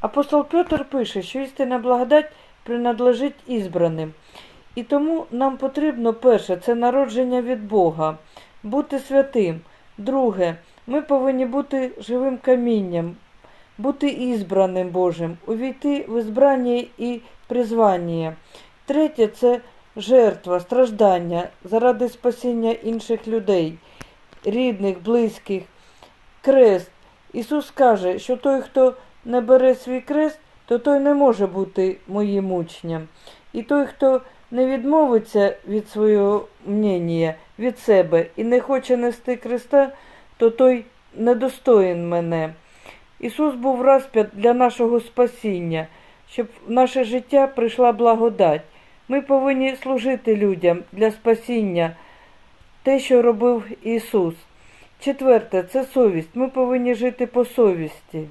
Апостол Петр пише, що істинна благодать принадлежить ізбраним. І тому нам потрібно перше це народження від Бога, бути святим. Друге, ми повинні бути живим камінням, бути ізбраним Божим, увійти в ізбрання і призвання. Третє це жертва, страждання заради спасіння інших людей, рідних, близьких, крест. Ісус каже, що той, хто не бере свій крест, то той не може бути моїм учнем. І той, хто не відмовиться від свого мнення, від себе і не хоче нести креста, то той недостоїн мене. Ісус був розп'ят для нашого спасіння, щоб в наше життя прийшла благодать. Ми повинні служити людям для спасіння, те, що робив Ісус. Четверте, це совість. Ми повинні жити по совісті.